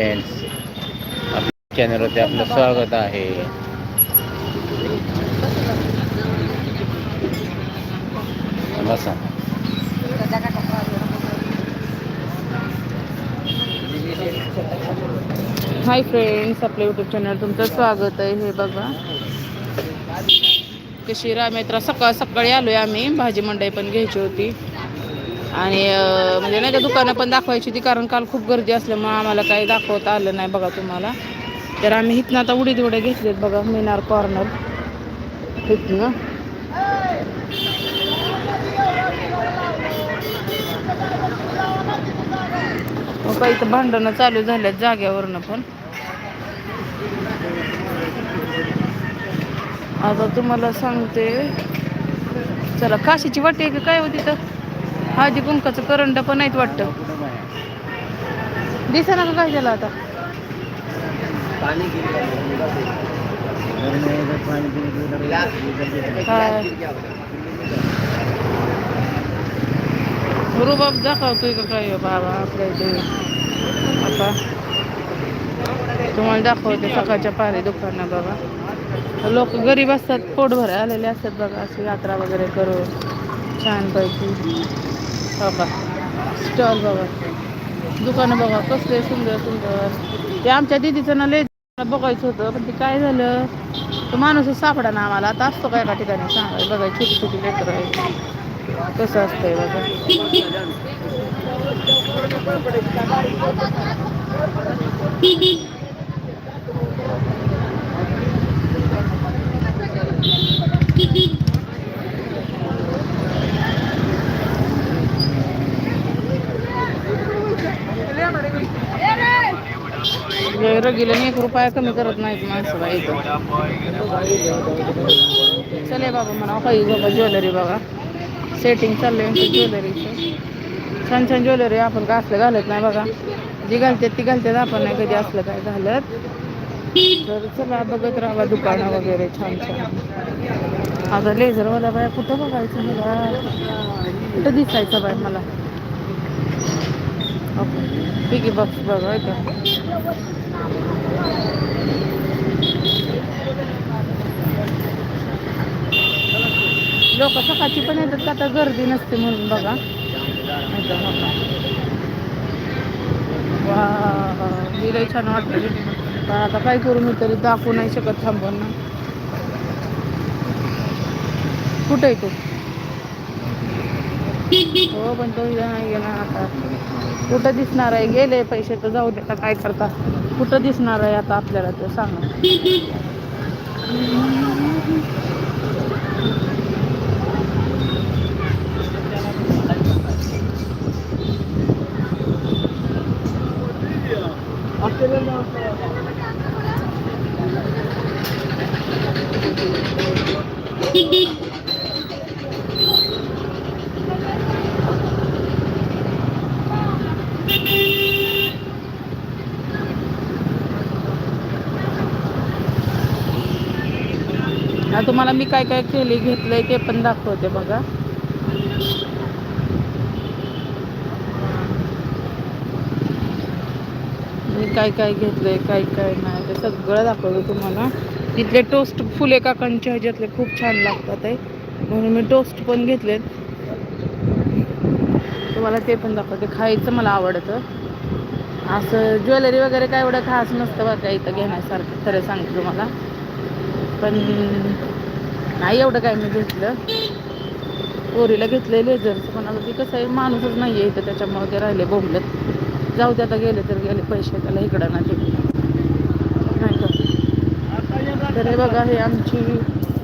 Friends आपल्या चॅनलवरती आपलं स्वागत बसा हाय फ्रेंड्स आपल्या यूट्यूब चॅनल तुमचं स्वागत आहे. हे बघा. कशी रामेत्रा सकाळ सकाळी आलोय आम्ही. भाजी मंडई पण घ्यायची होती. आणि म्हणजे नाही का दुकानं पण दाखवायची होती कारण काल खूप गर्दी असल्यामुळे आम्हाला काही दाखवता आलं नाही बघा तुम्हाला. तर आम्ही इथनं आता उडीद उड्या घेतलेत बघा मिनार कॉर्नर. इथनं. मग काही तर भांडणं चालू झाल्यात जाग्यावरनं पण. आता तुम्हाला सांगते. चला काशीची वाटी आहे का? काय होती तर हळदी कुंकाचं करंड पण नाहीत वाटतं. दिसा ना का काय झालं आता? काय रुबाब दाखवतोय का काय हो बाबा? आपल्या इथे. आता. तुम्हाला दाखवते सकाळच्या पारी दुकानं बघा लोक गरीब असतात पोट आलेले असतात बघा अशी यात्रा वगैरे करून. छानपैकी बाबा. स्टॉल बघा दुकानं बघा कसले सुंदर सुंदर. ते आमच्या दिदीचं ना लय बघायचं होतं पण ते काय झालं? तो माणूसच सापडा ना आम्हाला. आता असतो काय एका ठिकाणी? सांगाय बघा छोटी छोटी लेकरं आहे कसं असतंय बघा. रगीला एक रुपया कमी करत बाई चले बाबा म्हणा बाबा। ज्वेलरी बघा सेटिंग आमचं ज्वेलरीचं छान छान ज्वेलरी आपण काय असलं घालत नाही बघा जी घालतात ती घालतात आपण नाही कधी असलं काय घालत तर चला बघत राहा दुकानं वगैरे छान छान। आता लेझरवाला बाय कुठं बघायचं मला बाय मला। पिगी बॉक्स बघा there. लोक सकाळची पण येतात का आता गर्दी नसते म्हणून बघा इथं वा छान वाटते पण आता काय करू मी तरी दाखवू नाही शकत थांबून ना कुठं आहे तू हो पण तो इथं नाही ना आता कुठं दिसणार आहे? गेले पैसे तर जाऊ देता काय करता? कुठं दिसणार आहे आता आपल्याला ते सांगा. आता तुम्हाला मी काय काय केली घेतलंय ते पण दाखवते बघा. मी काय काय घेतलंय काय काय नाही ते सगळं दाखवलं तुम्हाला. तिथले टोस्ट फुले काकांच्या ह्याच्यातले खूप छान लागतात आहे. म्हणून मी टोस्ट पण घेतलेत. तुम्हाला ते पण दाखवते. खायचं मला आवडतं. असं ज्वेलरी वगैरे काय एवढं खास नसतं बघा इथं घेण्यासारखं. खरं सांगते तुम्हाला. पण नाही एवढं काय मी घेतलं. पोरीला घेतलं लेझरचं पण आता ती कसं आहे माणूसच नाही आहे इथं त्याच्यामुळे ते राहिले बोंबलत. जाऊ दे आता गेले तर गेले पैसे त्याला इकडं ना तिकडं नाही का? तर हे बघा हे आमची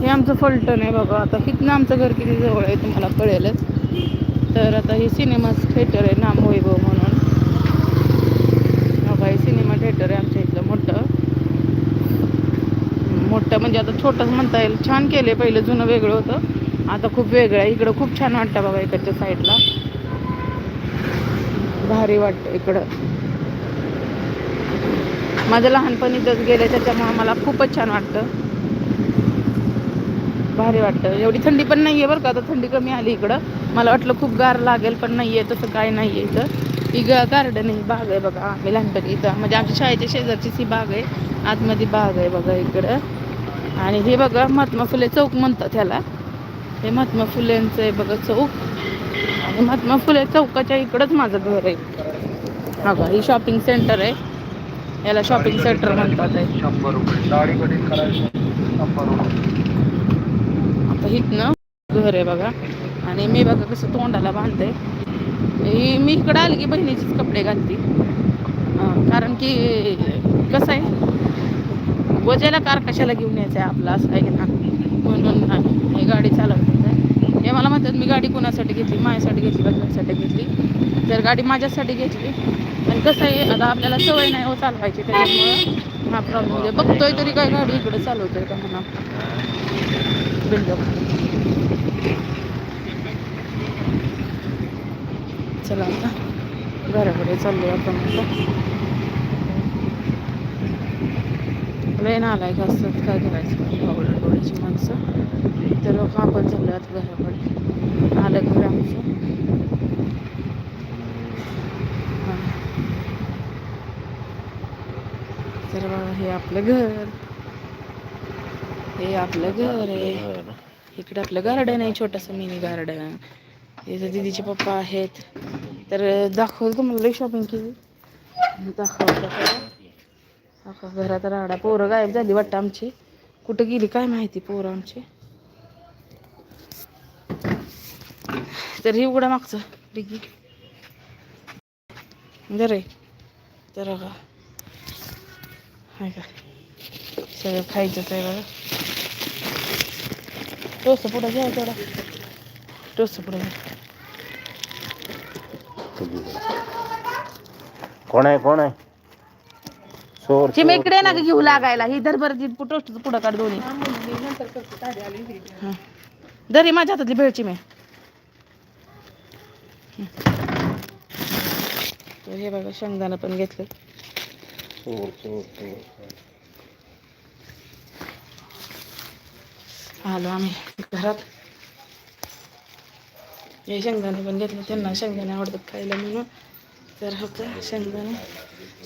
हे आमचं फलटण आहे बघा. आता इथनं आमचं घर किती जवळ आहे तुम्हाला कळेलच. तर आता हे सिनेमा थिएटर आहे नाम वैभव म्हणून बघा हे सिनेमा थिएटर आहे आमच्या इथलं मोठं वाटतं म्हणजे आता छोटंच म्हणता येईल छान केले पहिलं जुनं वेगळं होतं. आता खूप वेगळं आहे. इकडं खूप छान वाटतं बाबा इकडच्या साईडला. भारी वाटतं इकडं. माझं लहानपणी इथंच गेले त्याच्यामुळे मला खूपच छान वाटतं. भारी वाटतं. एवढी थंडी पण नाही आहे बरं का. आता थंडी कमी आली इकडं. मला वाटलं खूप गार लागेल पण नाही आहे तसं काय नाही आहे इथं ही गार्डन ही बाग आहे बघा. आम्ही लहानपणी इथं. म्हणजे आमच्या शाळेच्या शेजारचीच ही बाग आहे. आतमध्ये बाग आहे बघा इकडं. आणि हे बघा महात्मा फुले चौक म्हणतात ह्याला. हे महात्मा फुलेंचं आहे बघा चौक. आणि महात्मा फुले चौकाच्या इकडंच माझं घर आहे. हा ही शॉपिंग सेंटर आहे. याला शॉपिंग सेंटर म्हणतात. आहे. आता इथनं घर आहे बघा. आणि मी बघा कसं तोंडाला बांधते. ही मी इकडं आली की बहिणीचेच कपडे घालते. कारण की कसं आहे? वजेला कार कशाला घेऊन यायचं आहे आपला? असं आहे ना म्हणून हे. ही गाडी चालवते हे मला म्हणतात मी गाडी कोणासाठी घेतली? माझ्यासाठी घेतली बहिणीसाठी घेतली? जर गाडी माझ्यासाठी घेतली आणि कसं आहे आता आपल्याला सवय नाही हो चालवायची त्याच्यामुळं हा प्रॉब्लेम आहे बघतोय तरी काय गाडी इकडे चालवतोय का म्हणा. बिल्डअप चला आता. घराकडे चाललो आपण आता. लय नालाय का असतात काय करायचं? आवडत डोळ्याची माणसं. तर मग आपण चाललोय आता घराकडे आलं घर आमचं. तर बघा हे आपलं घर. हे आपलं घर आहे. इकडे आपलं गार्डन आहे छोटंसं मिनी गार्डन इथं दीदीचे पप्पा आहेत. तर दाखवलं तुम्हाला लई शॉपिंग केली. दाखवलं. अका घरात राडा. पोरं गायब झाली वाटतं आमची. कुठं गेली काय माहिती पोरं आमची. तर ही उघडा मागचं डिगी. जर आहे तर का हाय का? सगळं खायचंच आहे बघा. टोस पुढं घ्या तेवढा. टोस पुढं घ्या. कोण आहे कोण आहे? चोर चिमे इकडे ना घेऊ लागायला. ही धर बरं ती टोस्ट पुढं काढ दोन्ही. हां. दरी माझ्या हातातली भेळची मे. हे बघा शेंगदाणा पण घेतलं. चोर चोर चोर. आलो आम्ही घरात. हे शेंगदाणे पण घेतले. त्यांना शेंगदाणे आवडतात खायला म्हणून. तर हो का शेंगदाणे.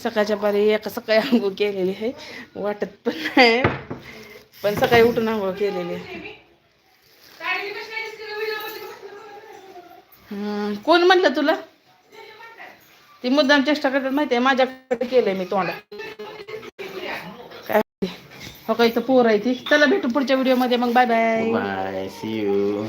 सकाळच्या पारी एका सकाळी आंघोळ केलेली आहे. वाटत पण नाही. पण सकाळी उठून आंघोळ केलेली आहे. हम्म, कोण म्हणलं तुला? ती मुद्दाम चेष्टा करतात माहिती आहे माझ्याकडे केलंय मी तोंड. काय? हो का इथं पोर आहे ती. चला भेटू पुढच्या व्हिडिओमध्ये मग bye bye bye see you